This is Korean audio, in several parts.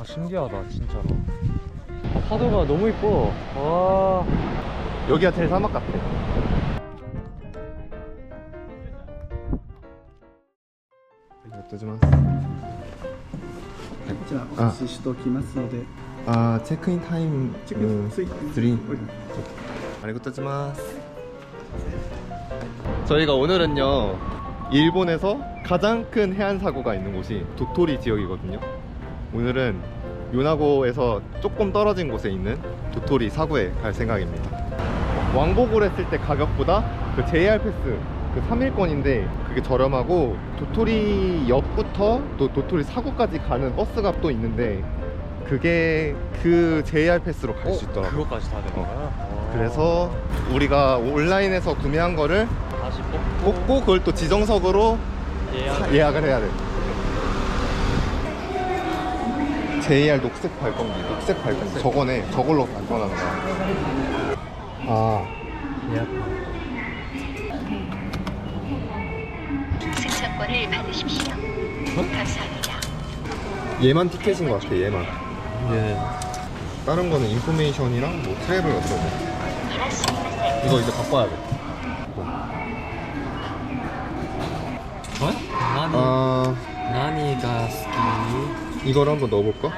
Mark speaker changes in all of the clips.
Speaker 1: 아 신기하다 진짜로 아, 파도가 너무 이뻐 와
Speaker 2: 여기가 제일 사막 같아. ありがとうございます。
Speaker 3: こちらお貸ししておきますので
Speaker 2: 아 체크인 타임
Speaker 3: 체크인
Speaker 2: 음,
Speaker 3: 스윗.
Speaker 2: 3 아리고토지마스 저희가 오늘은요 일본에서 가장 큰 해안 사고가 있는 곳이 도토리 지역이거든요 오늘은 요나고에서 조금 떨어진 곳에 있는 도토리 사구에 갈 생각입니다 왕복을 했을 때 가격보다 그 JR 패스 그 3일권인데 그게 저렴하고 도토리 역부터 또 도토리 사구까지 가는 버스가 또 있는데 그게 그 JR 패스로 갈 수 있더라고요
Speaker 1: 그거까지 다 되는
Speaker 2: 어.
Speaker 1: 거야? 와.
Speaker 2: 그래서 우리가 온라인에서 구매한 거를
Speaker 1: 다시 뽑고
Speaker 2: 뽑고 그걸 또 지정석으로
Speaker 1: 예약
Speaker 2: 사- 예약을 해야 돼. JR 녹색 발권기, 녹색 발권기. 저거네. 저걸로 발권하는 거야. 아,
Speaker 1: 예약
Speaker 4: 승차권을 받으십시오. 감사합니다.
Speaker 2: 얘만 티켓인 것 같아. 얘만.
Speaker 1: 네
Speaker 2: 다른 거는 인포메이션이랑 뭐 트래블 같은 거. 이거 이제 와야 돼.
Speaker 1: 어? 나니
Speaker 2: 아,
Speaker 1: 나니가 스키
Speaker 2: 이걸 한번 넣어볼까?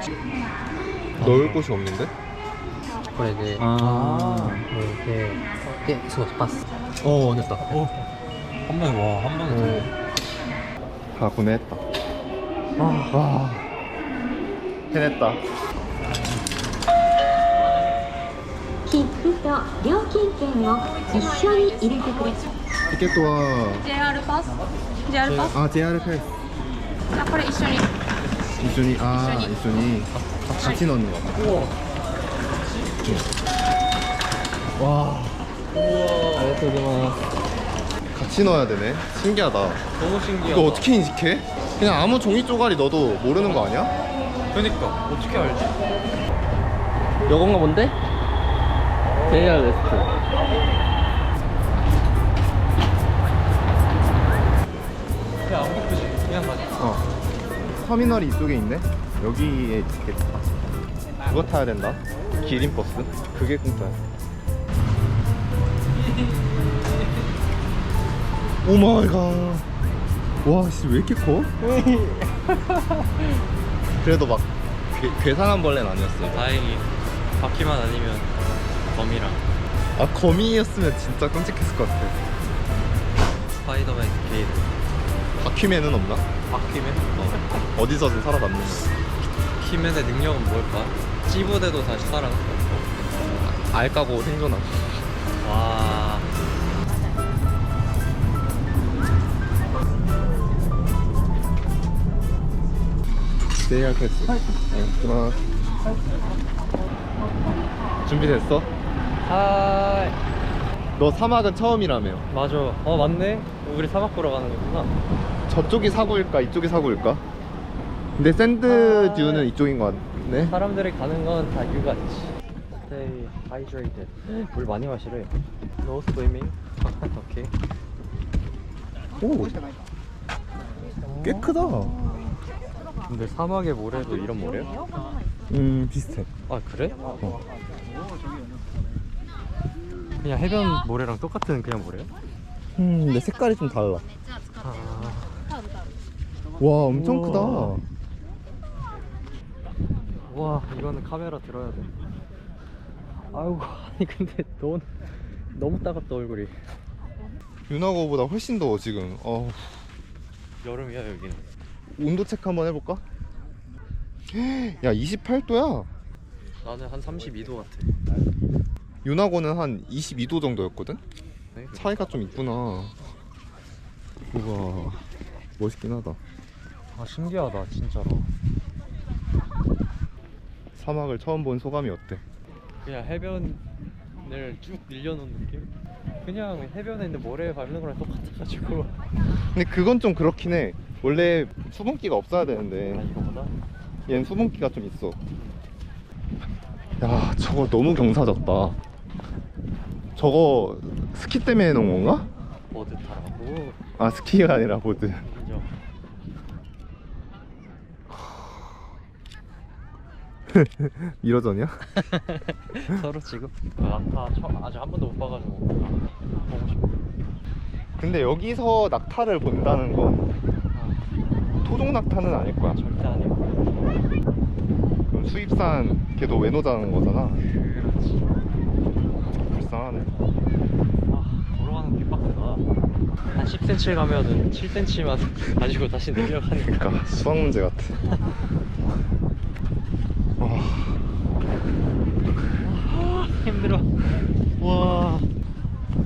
Speaker 2: 넣을 곳이 없는데?
Speaker 5: これで、
Speaker 2: あ
Speaker 5: これで、で、そう、パス。
Speaker 2: 어, 됐다.
Speaker 1: 어. 한 번에 와한 번에 되네
Speaker 2: 다 구매했다. 와, 해냈다.
Speaker 4: 切符と料金券を一緒に入れてくれ
Speaker 2: 티켓도와
Speaker 6: JR パス JR パス
Speaker 2: 아 JR 패스
Speaker 6: じゃあこれ一緒に
Speaker 2: 이순이 아 이순이 같이 넣는 거. 와 같이 넣어야 되네. 신기하다.
Speaker 1: 너무 신기하다
Speaker 2: 이거 어떻게 인식해? 그냥 아무 종이 쪼가리 넣어도 모르는 거 아니야?
Speaker 1: 그러니까 어떻게 알지?
Speaker 5: 요건가 본데? JR 레스트.
Speaker 1: 그냥 안 바쁘지 그냥 가자
Speaker 2: 어. 터미널이 이쪽에 있네. 여기에 있겠다. 그거 타야 된다. 기린 버스. 그게 공짜야. 오 마이 갓. 와, 씨, 왜 이렇게 커? 그래도 막 괴, 괴상한 벌레는 아니었어요.
Speaker 1: 다행히 바퀴만 아니면 범이랑
Speaker 2: 아, 거미였으면 진짜 끔찍했을 것 같아.
Speaker 1: 스파이더맨 게이드
Speaker 2: 바퀴맨은 없나?
Speaker 1: 바퀴맨? 어.
Speaker 2: 어디서든 살아남는.
Speaker 1: 키맨의 능력은 뭘까? 찌부대도 다시 살아났어
Speaker 2: 알 까고 생존함.
Speaker 1: 와
Speaker 2: JR 패스. 네. 준비됐어?
Speaker 1: 하이
Speaker 2: 너 사막은 처음이라며.
Speaker 1: 맞아 어 맞네 우리 사막 보러 가는 거구나
Speaker 2: 저쪽이 사고일까? 이쪽이 사고일까? 근데 샌드
Speaker 1: 아.
Speaker 2: 듀는 이쪽인 것 같네.
Speaker 1: 사람들이 가는 건 다 이유가 있지 Stay hydrated 물 많이 마시래 No swimming 오케이
Speaker 2: 오. 꽤 크다.
Speaker 1: 근데 사막의 모래도 이런 모래야?
Speaker 2: 음, 비슷해.
Speaker 1: 아 그래?
Speaker 2: 어.
Speaker 1: 그냥 해변 모래랑 똑같은 그냥 모래야?
Speaker 2: 음, 근데 색깔이 좀 달라.
Speaker 1: 아
Speaker 2: 와, 엄청
Speaker 1: 우와.
Speaker 2: 크다.
Speaker 1: 와 이거는 카메라 들어야 돼 아이고 아니 근데 넌 너무 따갑다 얼굴이
Speaker 2: 윤하고보다 훨씬 더워, 지금. 어,
Speaker 1: 여름이야 여기는
Speaker 2: 온도 체크 한번 해볼까? 야, 28도야.
Speaker 1: 나는 한 32도 같아
Speaker 2: 윤하고는 한 22도 정도였거든?
Speaker 1: 네?
Speaker 2: 차이가 좀 있구나. 우와, 멋있긴 하다.
Speaker 1: 아 신기하다 진짜로
Speaker 2: 사막을 처음 본 소감이 어때?
Speaker 1: 그냥 해변을 쭉 늘려놓은 느낌? 그냥 해변에 있는 모래에 밟는 거랑 똑같아가지고
Speaker 2: 근데 그건 좀 그렇긴 해. 원래 수분기가 없어야
Speaker 1: 아
Speaker 2: 되는데
Speaker 1: 이거보다?
Speaker 2: 얘는 수분기가 좀 있어. 야, 저거 너무 경사졌다. 저거 스키 때문에 해놓은 건가?
Speaker 1: 보드 타라고
Speaker 2: 아, 스키가 아니라 보드.
Speaker 1: 인정
Speaker 2: 이러전이야?
Speaker 1: 서로 지금 낙타 처, 아직 한 번도 못 봐가지고 보고 싶어
Speaker 2: 근데 여기서 낙타를 본다는 건 토종 낙타는 아닐 거야.
Speaker 1: 절대 아니고
Speaker 2: 그럼 수입산 걔도 외노자는 거잖아.
Speaker 1: 그렇지
Speaker 2: 불쌍하네.
Speaker 1: 아 걸어가는 게 빡세다 한 10cm 가면은 7cm만 가지고 다시 내려가니까
Speaker 2: 그러니까 수학 문제 같아. 와,
Speaker 1: 힘들어 와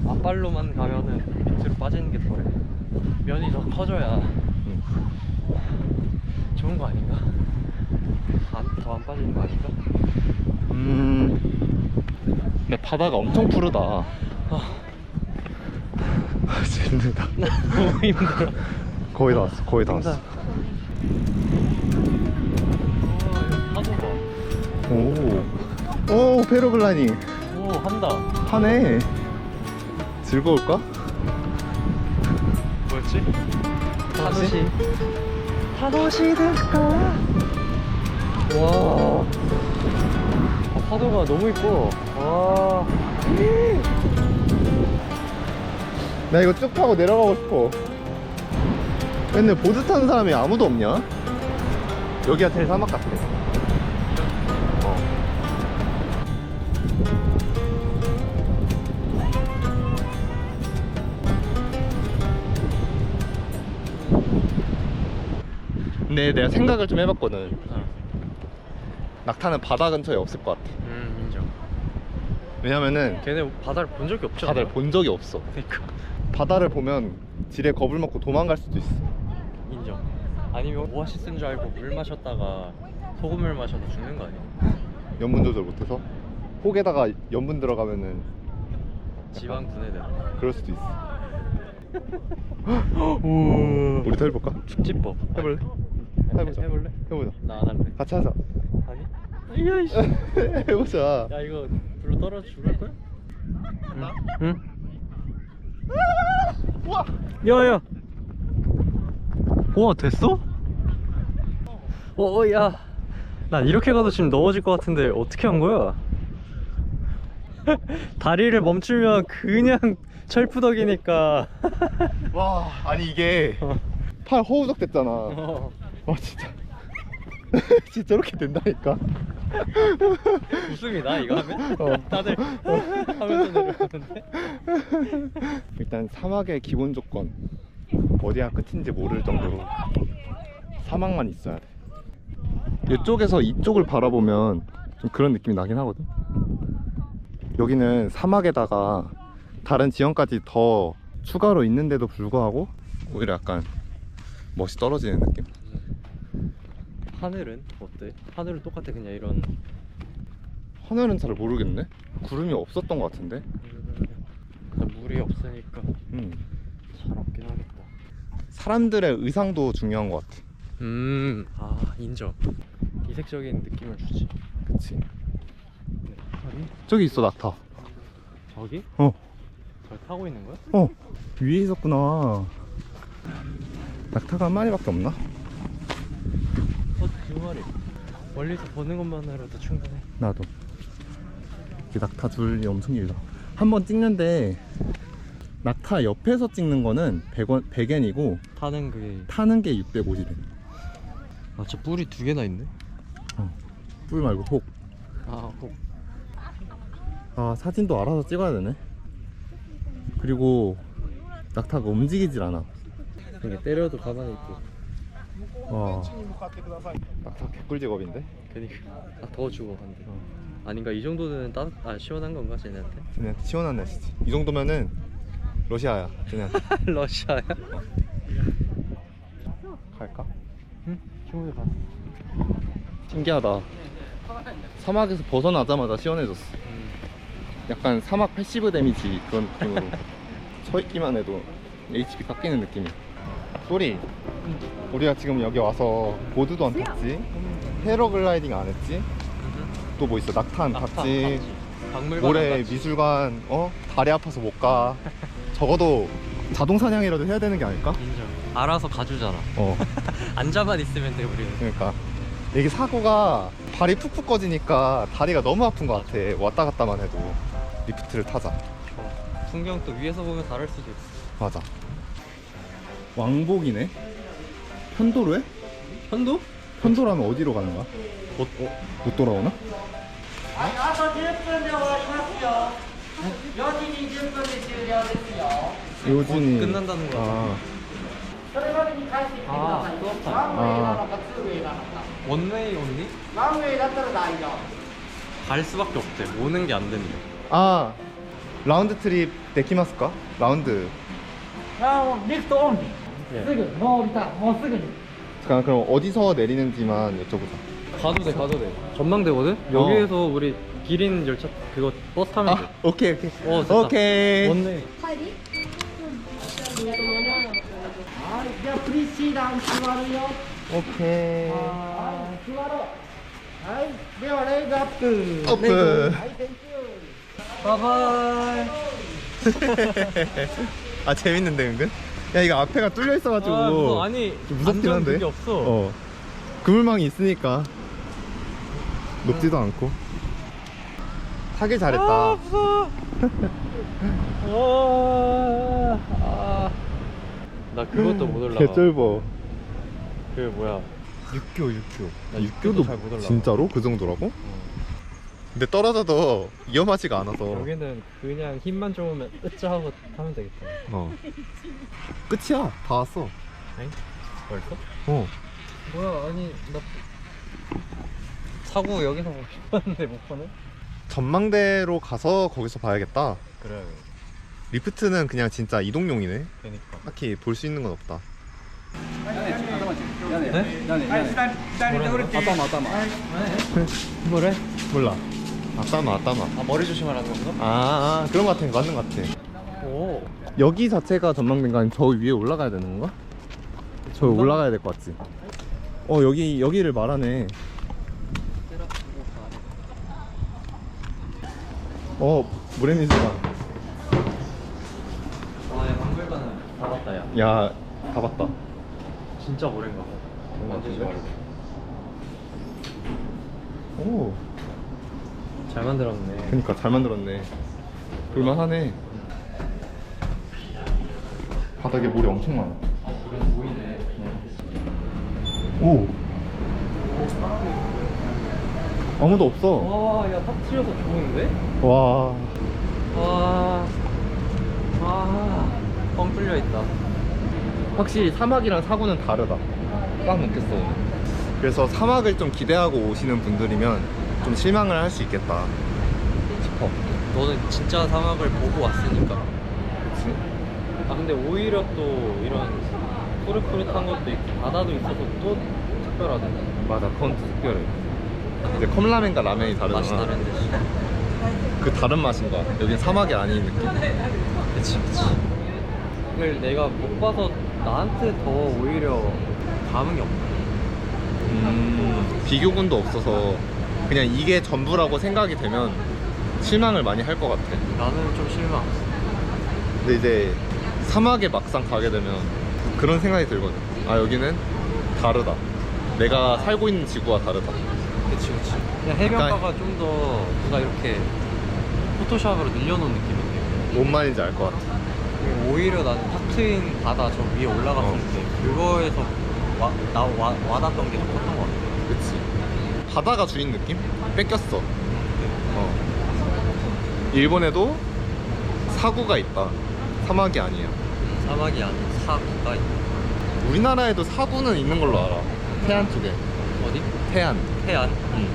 Speaker 1: 앞발로만 가면은 밑으로 빠지는 게 더해 면이 더 커져야
Speaker 2: 응.
Speaker 1: 좋은 거 아닌가? 더안 빠지는 거 아닌가?
Speaker 2: 음. 근데 바다가 엄청 푸르다. 아, 진짜 힘들다.
Speaker 1: 너무 힘들어
Speaker 2: 거의 다 왔어. 거의 다 왔어.
Speaker 1: 파도가
Speaker 2: 오, 오 패러글라이딩
Speaker 1: 오 한다
Speaker 2: 하네. 즐거울까?
Speaker 1: 뭐였지? 타노시 타노시 데스까? 아, 파도가 너무 이뻐 와
Speaker 2: 나 이거 쭉 타고 내려가고 싶어. 근데 보드 타는 사람이 아무도 없냐? 여기가 제일 사막 같아. 어. 근데 내가 생각을 좀 해봤거든. 낙타는 바다 근처에 없을 것 같아.
Speaker 1: 음 인정
Speaker 2: 왜냐면은
Speaker 1: 걔네 바다를 본 적이 없죠
Speaker 2: 바다를 본 적이 없어.
Speaker 1: 그니까
Speaker 2: 바다를 보면 지레 겁을 먹고 도망갈 수도 있어.
Speaker 1: 인정 아니면 오아시스인 줄 알고 물 마셨다가 소금을 마셔서 죽는 거 아니야?
Speaker 2: 염분 조절 못해서 혹에다가 염분 들어가면은
Speaker 1: 지방 분해되는
Speaker 2: 그럴 수도 있어.
Speaker 1: 오
Speaker 2: 우리도 해볼까?
Speaker 1: 축지법
Speaker 2: 해볼래? 해보자.
Speaker 1: 해볼래?
Speaker 2: 해보자.
Speaker 1: 나 안 할래
Speaker 2: 같이 하자.
Speaker 1: 아니? 야이씨
Speaker 2: 해보자.
Speaker 1: 야 이거 불로 떨어져 죽을 거야? 응? 응? 야야 와 됐어? 어야 난 이렇게 가도 지금 넘어질 것 같은데 어떻게 한 거야? 다리를 멈추면 그냥 철푸덕이니까
Speaker 2: 와, 아니 이게
Speaker 1: 어.
Speaker 2: 팔 허우적 됐잖아.
Speaker 1: 어,
Speaker 2: 와 진짜. 진짜 저렇게 된다니까.
Speaker 1: 웃음이 나 이거 하면?
Speaker 2: 어.
Speaker 1: 다들 하면서 내려가는데
Speaker 2: 일단 사막의 기본 조건 어디가 끝인지 모를 정도로 사막만 있어야 돼. 이쪽에서 이쪽을 바라보면 좀 그런 느낌이 나긴 하거든. 여기는 사막에다가 다른 지형까지 더 추가로 있는데도 불구하고 오히려 약간 멋이 떨어지는 느낌.
Speaker 1: 하늘은 어때? 하늘은 똑같아 그냥 이런
Speaker 2: 하늘은 잘 모르겠네. 구름이 없었던 것 같은데.
Speaker 1: 그냥 물이 없으니까
Speaker 2: 음.
Speaker 1: 잘 없긴 하겠다
Speaker 2: 사람들의 의상도 중요한 것 같아.
Speaker 1: 음, 아 인정. 이색적인 느낌을 주지.
Speaker 2: 그치.
Speaker 1: 저기?
Speaker 2: 저기 있어 낙타.
Speaker 1: 저기?
Speaker 2: 어.
Speaker 1: 저기 타고 있는 거야?
Speaker 2: 어 위에 있었구나 낙타가 한 마리밖에 없나?
Speaker 1: 어, 두 마리. 멀리서 보는 것만으로도 충분해.
Speaker 2: 나도 이 낙타 줄이 엄청 길다 한 번 찍는데 낙타 옆에서 찍는 거는 100원, 100엔이고
Speaker 1: 타는 그게
Speaker 2: 타는 게 650엔
Speaker 1: 아, 저 뿔이 두 개나 있네.
Speaker 2: 뿔 말고 혹.
Speaker 1: 아, 혹.
Speaker 2: 아 사진도 알아서 찍어야 되네 그리고 낙타가 움직이질 않아
Speaker 1: 이게 때려도 가만히 있고.
Speaker 2: 와 낙타 개꿀 직업인데?
Speaker 1: 그니까 아, 더 주고 한대. 아닌가 이 정도는 따, 아 시원한 건가 쟤네한테?
Speaker 2: 쟤네한테 시원한 날씨지 이 정도면은 러시아야 쟤네한테
Speaker 1: 러시아야?
Speaker 2: 갈까?
Speaker 1: 응, 충분히 가.
Speaker 2: 신기하다 사막에서 벗어나자마자 시원해졌어
Speaker 1: 음.
Speaker 2: 약간 사막 패시브 데미지 그런 느낌으로 서 있기만 해도 HP 깎이는 느낌이야 소리 우리가 지금 여기 와서 보드도 안 탔지 패러글라이딩 안 했지 또 뭐 있어 낙타 안 탔지
Speaker 1: 박물관
Speaker 2: 모래
Speaker 1: 안 갔지?
Speaker 2: 미술관 어 다리 아파서 못가 적어도 자동 사냥이라도 해야 되는 게 아닐까?
Speaker 1: 인정. 알아서 가주잖아.
Speaker 2: 어
Speaker 1: 앉아만 있으면 돼 우리는.
Speaker 2: 그러니까 이게 사고가 발이 푹푹 꺼지니까 다리가 너무 아픈 것 같아. 왔다 갔다만 해도 리프트를 타자.
Speaker 1: 풍경 또 위에서 보면 다를 수도 있어.
Speaker 2: 맞아. 왕복이네. 편도로에?
Speaker 1: 현도?
Speaker 2: 편도라면 어디로 가는 거야? 못, 못 돌아오나? 요진이
Speaker 1: 끝난다는 거
Speaker 2: 아,
Speaker 1: 아, 수업한.
Speaker 2: 아,
Speaker 1: 원웨이 온리? 갈 수밖에 없대. 오는 게 안 된대.
Speaker 2: 아 라운드 트립 데키마스까? 라운드
Speaker 1: 예.
Speaker 2: 잠깐 그럼 어디서 내리는지만 여쭤보자
Speaker 1: 가도 돼, 가도 돼. 전망대거든? 여기에서 우리 기린 열차 그거 버스 타면 돼.
Speaker 2: 아 오케이 오케이
Speaker 1: 어, 됐다.
Speaker 2: 오케이
Speaker 1: 원웨이.
Speaker 2: 오케이 오픈
Speaker 1: 바이바이.
Speaker 2: 아 재밌는데 은근? 야 이거 앞에가 뚫려 있어가지고
Speaker 1: 아, 무서워. 아니,
Speaker 2: 좀 무섭긴
Speaker 1: 안전
Speaker 2: 한데
Speaker 1: 그게 없어.
Speaker 2: 어 그물망이 있으니까 높지도 않고 타길 잘했다
Speaker 1: 아, 무서워. 어, 아. 나 그것도 못 올라가.
Speaker 2: 개쩔버
Speaker 1: 그 뭐야.
Speaker 2: 육교 육교
Speaker 1: 나 육교도 잘 못 올라가.
Speaker 2: 진짜로? 그 정도라고? 근데 떨어져도 위험하지가 않아서
Speaker 1: 여기는 그냥 힘만 좋으면 으짜 하고 타면 되겠다.
Speaker 2: 어 끝이야 다 왔어
Speaker 1: 벌써?
Speaker 2: 어
Speaker 1: 뭐야 아니 나 사고 여기서 보고 싶었는데 못 보네?
Speaker 2: 전망대로 가서 거기서 봐야겠다
Speaker 1: 그래
Speaker 2: 리프트는 그냥 진짜 이동용이네
Speaker 1: 그니까
Speaker 2: 딱히 볼 수 있는 건 없다
Speaker 1: 아따마 아따마 뭐래?
Speaker 2: 몰라 아따마 아따마
Speaker 1: 아 머리 조심하라는 건가?
Speaker 2: 아, 아 그런 거 같아 맞는 거 같아.
Speaker 1: 오.
Speaker 2: 여기 자체가 전망대인가? 아니면 저 위에 올라가야 되는 건가? 저 올라가야 될 것 같지. 어 여기 여기를 말하네. 어 무레미즈가
Speaker 1: 아야 방글반은 다 봤다 야.
Speaker 2: 야다 봤다.
Speaker 1: 진짜 오랜가 봐. 만지지 말고.
Speaker 2: 오
Speaker 1: 잘 만들었네.
Speaker 2: 그니까 잘 만들었네. 볼만하네. 바닥에 모래 엄청 많아. 오! 아무도 없어.
Speaker 1: 와야 터트려서 좋은데?
Speaker 2: 와.
Speaker 1: 와... 아... 뻥 뚫려 있다.
Speaker 2: 확실히 사막이랑 사고는 다르다. 딱 느꼈어 오늘. 그래서 사막을 좀 기대하고 오시는 분들이면 좀 실망을 할 수 있겠다. 싶어.
Speaker 1: 너는 진짜 사막을 보고 왔으니까.
Speaker 2: 그치?
Speaker 1: 아 근데 오히려 또 이런 푸릇푸릇한 것도 있고 바다도 있어서 또 특별하네.
Speaker 2: 맞아 그건 특별해. 이제 컵라면과 라면이 다르잖아.
Speaker 1: 맛이 다른데
Speaker 2: 그 다른 맛인 거야 여긴 사막이 아닌 느낌?
Speaker 1: 그치 그치. 이걸 내가 못 봐서 나한테 더 오히려 감흥이 없네.
Speaker 2: 음, 비교군도 없어서 그냥 이게 전부라고 생각이 되면 실망을 많이 할 것 같아.
Speaker 1: 나는 좀 실망.
Speaker 2: 근데 이제 사막에 막상 가게 되면 그런 생각이 들거든. 아 여기는 다르다. 내가 살고 있는 지구와 다르다.
Speaker 1: 그치 그치. 그냥 해변가가 좀더 누가 이렇게 포토샵으로 늘려놓은 느낌인데.
Speaker 2: 뭔 말인지 알 것 같아.
Speaker 1: 오히려 나는 탁 트인 바다 저 위에 올라갔을
Speaker 2: 어.
Speaker 1: 때 그거에서 와, 나, 와, 와닿던 게더 컸던 것 같아
Speaker 2: 바다가 주인 느낌? 뺏겼어. 어. 일본에도 사구가 있다. 사막이 아니야.
Speaker 1: 사막이 아닌 사구가 있다.
Speaker 2: 우리나라에도 사구는 있는 걸로 알아. 태안 쪽에.
Speaker 1: 어디?
Speaker 2: 태안.
Speaker 1: 태안?
Speaker 2: 응.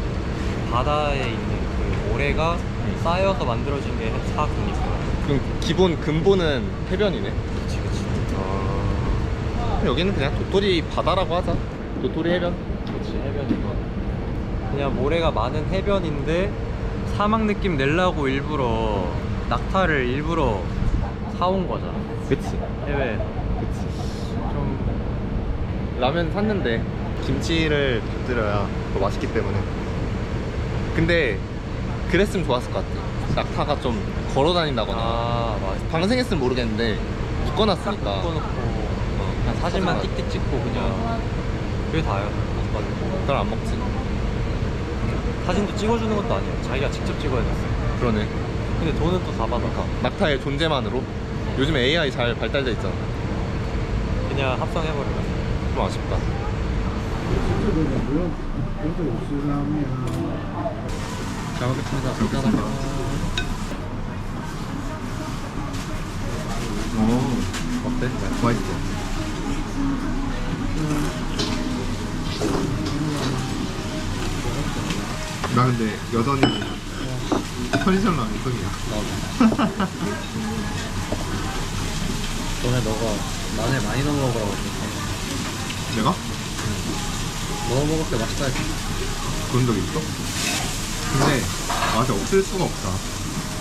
Speaker 1: 바다에 있는 그 모래가 쌓여서 만들어진 게 사구니까
Speaker 2: 그럼 기본 근본은 해변이네?
Speaker 1: 그치 그치.
Speaker 2: 여기는 그냥 도토리 바다라고 하자. 도토리 해변
Speaker 1: 그냥 모래가 많은 해변인데 사막 느낌 내려고 일부러 낙타를 일부러 사온 거잖아.
Speaker 2: 그치.
Speaker 1: 해외
Speaker 2: 그치.
Speaker 1: 좀
Speaker 2: 라면 샀는데 김치를 곁들여야 더 맛있기 때문에. 근데 그랬으면 좋았을 것 같아. 낙타가 좀 걸어 다닌다거나.
Speaker 1: 아
Speaker 2: 방생했으면 모르겠는데 묶어놨으니까.
Speaker 1: 묶어놓고
Speaker 2: 어,
Speaker 1: 그냥 사진만. 띡띡 찍고 그냥. 그게 다야.
Speaker 2: 딸안 먹지.
Speaker 1: 사진도 찍어주는 것도 아니에요. 자기가 직접 찍어야 됐어요.
Speaker 2: 그러네.
Speaker 1: 근데 돈은 또 다 받아가 그러니까
Speaker 2: 낙타의 존재만으로? 요즘 AI 잘 발달돼 있잖아.
Speaker 1: 그냥 합성해버려요
Speaker 2: 좀 아쉽다.
Speaker 5: 잘 먹겠습니다 감사합니다.
Speaker 2: 어, 어때? 네, 맛있어 나 근데 여전히 편의점 라면 손이야.
Speaker 5: 전에 너가 마늘 많이 넣어 먹으라고 했는데
Speaker 2: 내가?
Speaker 5: 넣어 먹을 때 맛있다 했지.
Speaker 2: 그런 적 있어? 근데 맛이 없을 수가 없다.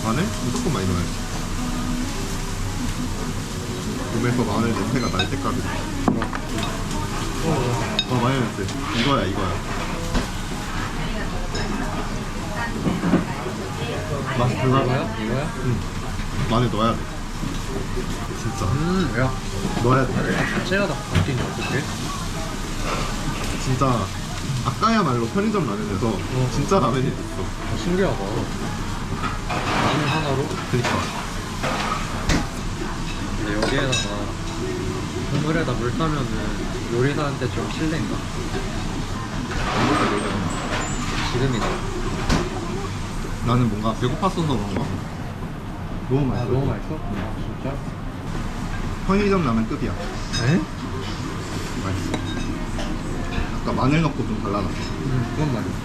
Speaker 2: 마늘 무조건 많이 넣어야지. 몸에서 마늘 냄새가 날 때까지. 어, 마요네즈. 이거야, 이거야. 맛이 달라.
Speaker 5: 이거야? 이거야?
Speaker 2: 응. 마늘 넣어야 돼. 진짜.
Speaker 5: 음, 야.
Speaker 2: 넣어야 돼.
Speaker 5: 자체가 다 바뀌니 어떡해?
Speaker 2: 진짜 아까야말로 편의점 라면에서 진짜 라면이 됐어.
Speaker 5: 아, 신기하다. 마늘 하나로?
Speaker 2: 그니까.
Speaker 5: 근데 여기에다가 국물에다 물 타면은 요리사한테 좀 실례인가? 지금이다.
Speaker 2: 나는 뭔가 배고팠어서 그런가? 너무
Speaker 5: 아,
Speaker 2: 맛있어.
Speaker 5: 너무 맛있어? 아, 진짜?
Speaker 2: 편의점 라면 급이야.
Speaker 5: 에?
Speaker 2: 맛있어. 아까 마늘 넣고 좀 발라놨어.
Speaker 5: 음, 그건 맛있어.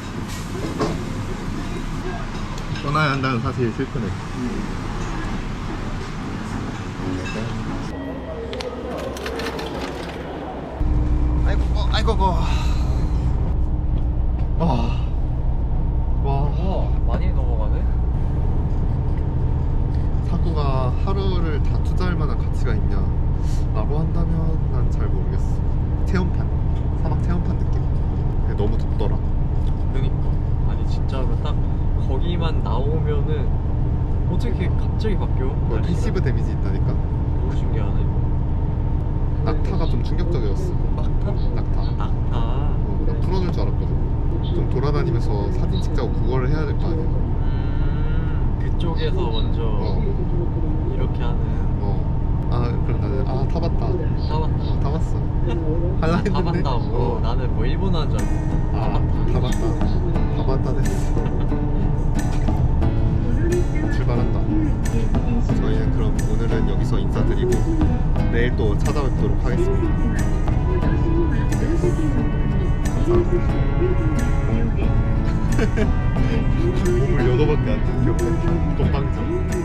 Speaker 2: 떠나야 한다는 사실이 슬프네. 아이고, 어, 아이고, 어. 와. 와.
Speaker 1: 와, 많이 넘어가네?
Speaker 2: 사구가 하루를 다 투자할 만한 가치가 있냐? 라고 한다면 난 잘 모르겠어. 체험판. 사막 체험판 느낌. 근데 너무 덥더라.
Speaker 1: 그니까. 아니, 진짜로 딱 거기만 나오면은 어떻게 갑자기 바뀌어?
Speaker 2: 뭐
Speaker 1: 날씨가?
Speaker 2: 패시브 데미지 있다니까?
Speaker 1: 너무 신기하네.
Speaker 2: 낙타가 좀 충격적이었어.
Speaker 1: 낙타?
Speaker 2: 낙타.
Speaker 1: 낙타.
Speaker 2: 어, 나 풀어줄 줄 알았거든. 좀 돌아다니면서 사진 찍자고 그거를 해야 될 거 아니야.
Speaker 1: 음, 그쪽에서 먼저
Speaker 2: 어,
Speaker 1: 이렇게 하는.
Speaker 2: 어. 아, 그럼 나는, 아, 타봤다.
Speaker 1: 타봤다.
Speaker 2: 어, 타봤어. 할라 했는데.
Speaker 1: 타봤다고.
Speaker 2: 어.
Speaker 1: 나는 뭐 일본 하는 줄 알고.
Speaker 2: 아, 타봤다. 타봤다 됐어. 출발한다. 저희는 그럼 오늘은 여기서 인사드리고 내일 또 찾아뵙도록 하겠습니다. 감사합니다. 몸을 여도밖에 안 지켜. 건방져.